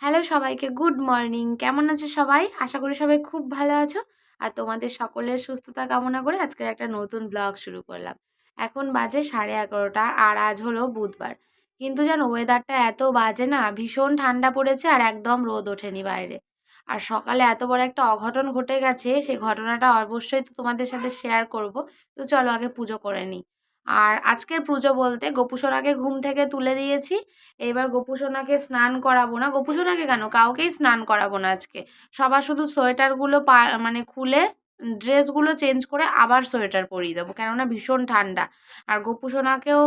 Hello সবাইকে, good morning. কেমন আছো সবাই? আশা করি সবাই খুব ভালো আছো। আর তোমাদের সকলের সুস্থতা কামনা করে আজকের একটা নতুন ব্লগ শুরু করলাম। এখন বাজে সাড়ে এগারোটা আর আজ হলো বুধবার। কিন্তু জানো ওয়েদারটা এত বাজে না, ভীষণ ঠান্ডা পড়েছে আর একদম রোদ ওঠেনি বাইরে। আর সকালে এত বড় একটা অঘটন ঘটে গেছে সেই ঘটনাটা অবশ্যই তো তোমাদের সাথে শেয়ার করব। তো চলো আগে পুজো করে নিই। আর আজকের পুজো বলতে গোপুসোনাকে ঘুম থেকে তুলে দিয়েছি। এবার গোপুসোনাকে স্নান করাবো না। গোপুসোনাকে কেন? কাউকেই স্নান করাবো না আজকে। সবার শুধু সোয়েটারগুলো পা মানে খুলে ড্রেসগুলো চেঞ্জ করে আবার সোয়েটার পরিয়ে দেবো। কেননা ভীষণ ঠান্ডা। আর গোপুসোনাকেও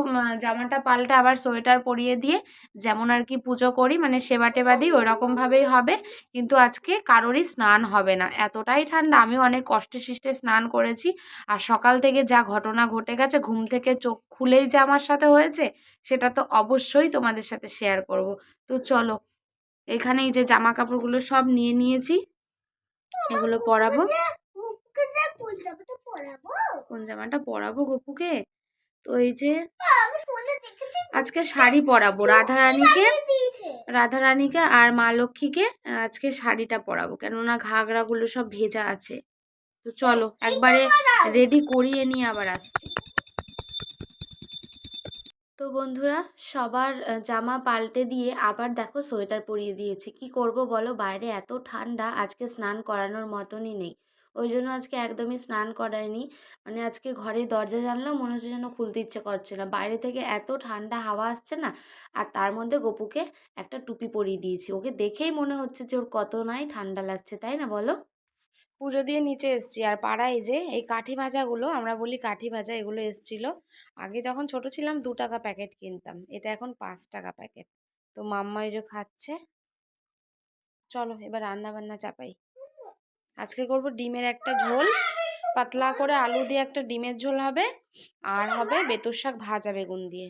জামাটা পাল্টে আবার সোয়েটার পরিয়ে দিয়ে যেমন আর কি পুজো করি মানে সেবা টেবা দিই ওই রকমভাবেই হবে। কিন্তু আজকে কারোরই স্নান হবে না। এতটাই ঠান্ডা আমিও অনেক কষ্টে সৃষ্টে স্নান করেছি। আর সকাল থেকে যা ঘটনা ঘটে গেছে ঘুম থেকে চোখ খুলেই যে আমার সাথে হয়েছে সেটা তো অবশ্যই তোমাদের সাথে শেয়ার করব। তো চলো এখানে এই যে জামা কাপড়গুলো সব নিয়ে নিয়েছি এগুলো পরাবো। কোন জামাটা পরাবো গপুকে? তো এই যে আজকে শাড়ি পরাবো রাধারানীকে রাধারানীকে আর মা লক্ষ্মীকে আজকে শাড়িটা পরাবো কেননা ঘাগরাগুলো সব ভেজা আছে। তো চলো একবারে রেডি করিয়ে নিয়ে আবার আসছি। তো বন্ধুরা সবার জামা পাল্টে দিয়ে আবার দেখো সোয়েটার পরিয়ে দিয়েছি। কি করব বলো? বাইরে এত ঠান্ডা আজকে স্নান করানোর মতনই নেই। ওই জন্য আজকে একদমই স্নান করাইনি। মানে আজকে ঘরে দরজা জানলাম মনে হচ্ছে যেন খুলতে ইচ্ছে করছে না। বাইরে থেকে এত ঠান্ডা হাওয়া আসছে না, আর তার মধ্যে গপুকে একটা টুপি পরিয়ে দিয়েছি। ওকে দেখেই মনে হচ্ছে যে ওর কত নাই ঠান্ডা লাগছে, তাই না বলো? পুজো দিয়ে নিচে এসছি। আর পাড়ায় যে এই কাঠি ভাজাগুলো, আমরা বলি কাঠি ভাজা, এগুলো এসছিল। আগে যখন ছোট ছিলাম দু টাকা প্যাকেট কিনতাম, এটা এখন পাঁচ টাকা প্যাকেট। তো মাম্মা এই যে খাচ্ছে। চলো এবার রান্না বান্না চাপাই। আজকে করব ডিমের একটা ঝোল। পাতলা করে আলু দিয়ে একটা ডিমের ঝোল হবে, আর হবে বেতর শাক ভাজা বেগুন দিয়ে।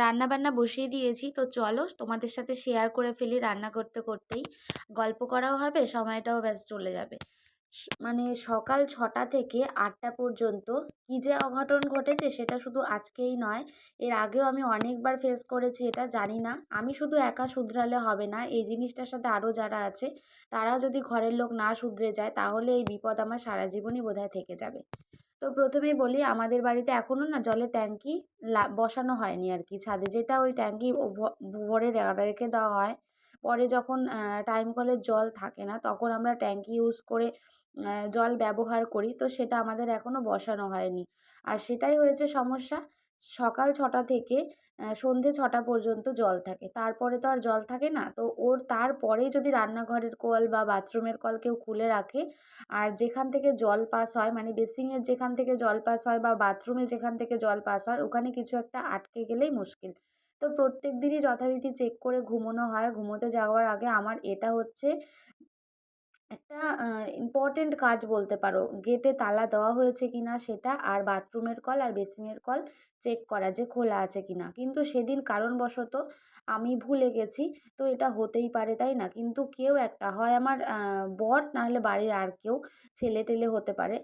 রান্না বান্না বসিয়ে দিয়েছি, তো চলো তোমাদের সাথে শেয়ার করে ফেলি রান্না করতে করতেই। গল্প করাও হবে, সময়টাও ব্যাস চলে যাবে। মানে সকাল ছটা থেকে আটটা পর্যন্ত কি যে অঘটন ঘটেছে সেটা শুধু আজকেই নয়। এর আগেও আমি অনেকবার ফেস করেছি এটা, জানি না। আমি শুধু একা শুধরালে হবে না, এই জিনিসটার সাথে আরও যারা আছে তারা যদি ঘরের লোক না শুধরে যায়, তাহলে এই বিপদ আমার সারা জীবনই বোধহয় থেকে যাবে। তো প্রথমেই বলি, আমাদের বাড়িতে এখনও না জলের ট্যাঙ্কি বসানো হয়নি আর কি। ছাদে যেটা ওই ট্যাঙ্কি ভরে রেখে দেওয়া হয়। পরে যখন টাইম কলের জল থাকে না, তখন আমরা ট্যাঙ্কি ইউজ করে জল ব্যবহার করি। তো সেটা আমাদের এখনও বসানো হয়নি। আর সেটাই হয়েছে সমস্যা, সকাল ছটা থেকে সন্ধে ছটা পর্যন্ত জল থাকে। তারপরে তো আর জল থাকে না। তো ওর তারপরেই যদি রান্নাঘরের কল বা বাথরুমের কল কেউ খুলে রাখে, আর যেখান থেকে জল পাস হয় মানে বেসিংয়ের যেখান থেকে জল পাস হয় বা বাথরুমে যেখান থেকে জল পাস হয়, ওখানে কিছু একটা আটকে গেলেই মুশকিল। তো প্রত্যেক দিনই যথারীতি চেক করে ঘুমোনো হয়। ঘুমোতে যাওয়ার আগে আমার এটা হচ্ছে একটা ইম্পর্টেন্ট কাজ বলতে পারো। গেটে তালা দেওয়া হয়েছে কি না সেটা আর বাথরুমের কল আর বেসিনের কল চেক করা যে খোলা আছে কি না কিন্তু সেদিন কারণবশত আমি ভুলে গেছি, তো এটা হতেই পারে, তাই না? কিন্তু কেউ একটা, হয় আমার বর, নাহলে বাড়ির আর কেউ ছেলে টেলে হতে পারে।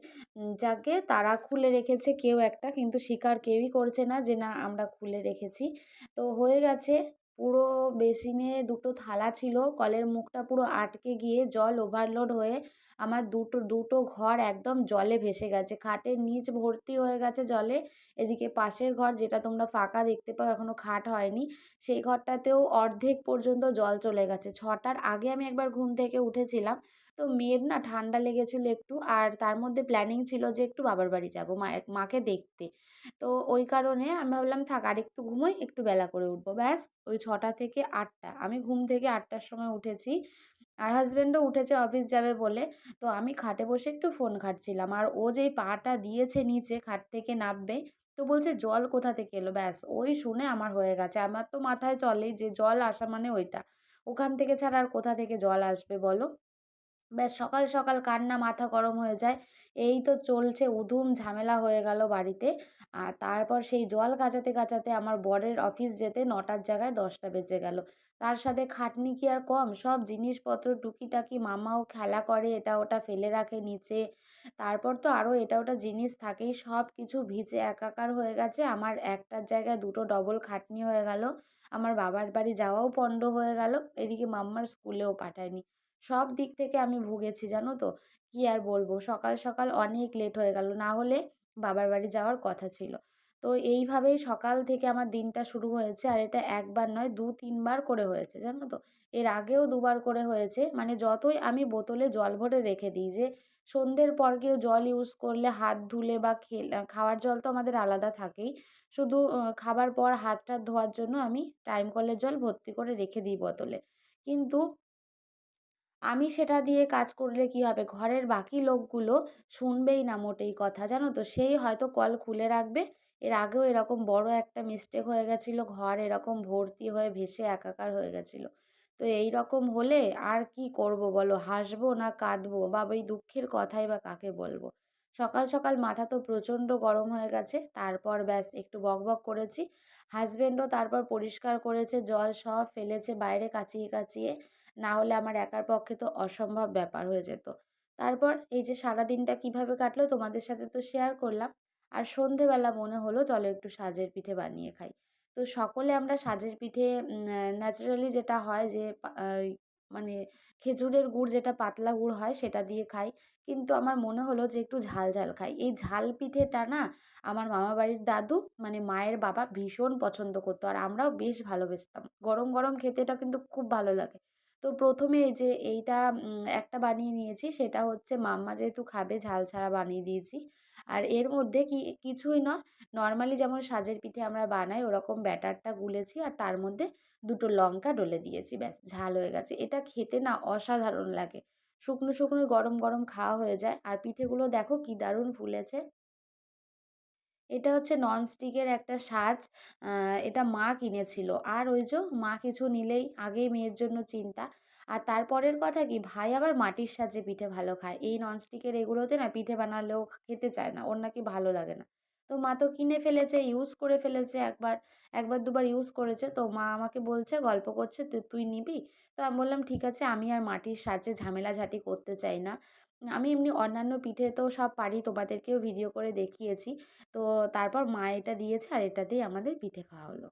যাকে তারা খুলে রেখেছে কেউ একটা, কিন্তু স্বীকার কেউই করছে না যে, না, আমরা খুলে রেখেছি। তো হয়ে গেছে পুরো বেসিনে দুটো থালা ছিল। কলের মুখটা পুরো আটকে গিয়ে জল ওভারলোড হয়ে আমার দুটো দুটো ঘর একদম জলে ভেসে গেছে। খাটের নিচ ভর্তি হয়ে গেছে জলে। এদিকে পাশের ঘর যেটা তোমরা ফাঁকা দেখতে পাও এখনও খাট হয়নি, সেই ঘরটাতেও অর্ধেক পর্যন্ত জল চলে গেছে। ছটার আগে আমি একবার ঘুম থেকে উঠেছিলাম। তো মেয়ের না ঠান্ডা লেগেছিলো একটু, আর তার মধ্যে প্ল্যানিং ছিল যে একটু বাবার বাড়ি যাব, মায়ের, মাকে দেখতে। তো ওই কারণে আমি ভাবলাম, থাক, আরেকটু ঘুমোই, একটু বেলা করে উঠবো। ব্যাস, ওই ছটা থেকে আটটা, আমি ঘুম থেকে আটটার সময় উঠেছি। আর হাজব্যান্ডও উঠেছে, অফিস যাবে বলে। তো আমি খাটে বসে একটু ফোন ঘাঁটছিলাম। আর ও যেই পাটা দিয়েছে নিচে, খাট থেকে নামবে, তো বলছে, জল কোথা থেকে এলো? ব্যাস, ওই শুনে আমার হয়ে গেছে। আমার তো মাথায় চলেই যে জল আসা মানে ওইটা। ওখান থেকে ছাড়া আর কোথা থেকে জল আসবে বলো? ব্যাস সকাল সকাল কান্না মাথা গরম হয়ে যায়। এই তো চলছে উধুম ঝামেলা হয়ে গেল বাড়িতে। আর তারপর সেই জল কাচাতে কাচাতে আমার বরের অফিস যেতে নটার জায়গায় দশটা বেজে গেল। তার সাথে খাটনি কি আর কম? সব জিনিসপত্র টুকিটাকি মামাও খেলা করে, এটা ওটা ফেলে রাখে নিচে। তারপর তো আরও এটা ওটা জিনিস থাকেই, সব কিছু ভিজে একাকার হয়ে গেছে। আমার একটার জায়গায় দুটো ডবল খাটনি হয়ে গেল। আমার বাবার বাড়ি যাওয়াও পণ্ড হয়ে গেল। এদিকে মাম্মার স্কুলেও পাঠায়নি। সব দিক থেকে আমি ভুগেছি, জানো তো? কী আর বলব? সকাল সকাল অনেক লেট হয়ে গেল। না হলে বাবার বাড়ি যাওয়ার কথা ছিল। তো এইভাবেই সকাল থেকে আমার দিনটা শুরু হয়েছে। আর এটা একবার নয়, দু, তিনবার করে হয়েছে, জানো তো? এর আগেও দুবার করে হয়েছে। মানে যতই আমি বোতলে জল ভরে রেখে দিই যে সন্ধ্যের পর কেউ জল ইউজ করলে হাত ধুলে বা খাওয়ার জল তো আমাদের আলাদা থাকেই। শুধু খাবার পর হাত টাত ধোয়ার জন্য আমি টাইম কলের জল ভর্তি করে রেখে দিই বোতলে। কিন্তু আমি সেটা দিয়ে কাজ করলে কী হবে? ঘরের বাকি লোকগুলো শুনবেই না মোটেই কথা, জানো তো? সেই হয়তো কল খুলে রাখবে। এর আগেও এরকম বড় একটা মিস্টেক হয়ে গেছিল, ঘর এরকম ভর্তি হয়ে ভেসে একাকার হয়ে গেছিল। তো এই রকম হলে আর কি করব বলো? হাসবো না কাঁদবো? বা ওই দুঃখের কথাই বা কাকে বলব? সকাল সকাল মাথা তো প্রচণ্ড গরম হয়ে গেছে। তারপর ব্যাস, একটু বকবক করেছি। হাজব্যান্ডও তারপর পরিষ্কার করেছে, জল সব ফেলেছে, বাইরে কাচিয়ে কাচিয়ে। না হলে আমার একার পক্ষে তো অসম্ভব ব্যাপার হয়ে যেত। তারপর এই যে সারা দিনটা কীভাবে কাটলো তোমাদের সাথে তো শেয়ার করলাম। আর সন্ধেবেলা মনে হলো চলো একটু সাজের পিঠে বানিয়ে খাই। তো সকলে আমরা সাজের পিঠে ন্যাচারালি যেটা হয় যে মানে খেজুরের গুড় যেটা পাতলা গুড় হয় সেটা দিয়ে খাই। কিন্তু আমার মনে হলো যে একটু ঝাল ঝাল খাই। এই ঝাল পিঠেটা না আমার মামাবাড়ির দাদু মানে মায়ের বাবা ভীষণ পছন্দ করতো। আর আমরাও বেশ ভালোবেসতাম। গরম গরম খেতে এটা কিন্তু খুব ভালো লাগে। তো প্রথমে এই যে এইটা একটা বানিয়ে নিয়েছি, সেটা হচ্ছে মাম্মা যেহেতু খাবে, ঝাল ছাড়া বানিয়ে দিয়েছি। আর এর মধ্যে কি, কিছুই নয়, নর্মালি যেমন সাজের পিঠে আমরা বানাই, ওরকম ব্যাটারটা গুলেছি আর তার মধ্যে দুটো লঙ্কা ডলে দিয়েছি, ব্যাস, ঝাল হয়ে গেছে। এটা খেতে না অসাধারণ লাগে। শুকনো শুকনো, গরম গরম খাওয়া হয়ে যায়। আর পিঠেগুলো দেখো কি দারুণ ফুলেছে। এটা হচ্ছে ননস্টিকের একটা সাজ। এটা মা কিনেছিল। আর ওই যে মা কিছু নিলেই আগেই মেয়ের জন্য চিন্তা। আর তারপরের কথা কি, ভাই আবার মাটির সাজে পিঠে ভালো খায়। এই ননস্টিকের এগুলোতে না পিঠে বানালেও খেতে চায় না, ওর নাকি ভালো লাগে না। তো মা তো কিনে ফেলেছে ইউজ করে ফেলেছে একবার একবার দুবার ইউজ করেছে। তো মা আমাকে বলছে, গল্প করছে তুই নিবি? তো আমি বললাম, ঠিক আছে, আমি আর মাটির সাজে ঝামেলাঝাটি করতে চাই না। আমি এমনি অন্যান্য পিঠে তো সব পারি, তোমাদেরকেও ভিডিও করে দেখিয়েছি। তো তারপর মা এটা দিয়েছে আর এটা দিয়েই আমাদের পিঠে খাওয়া হলো।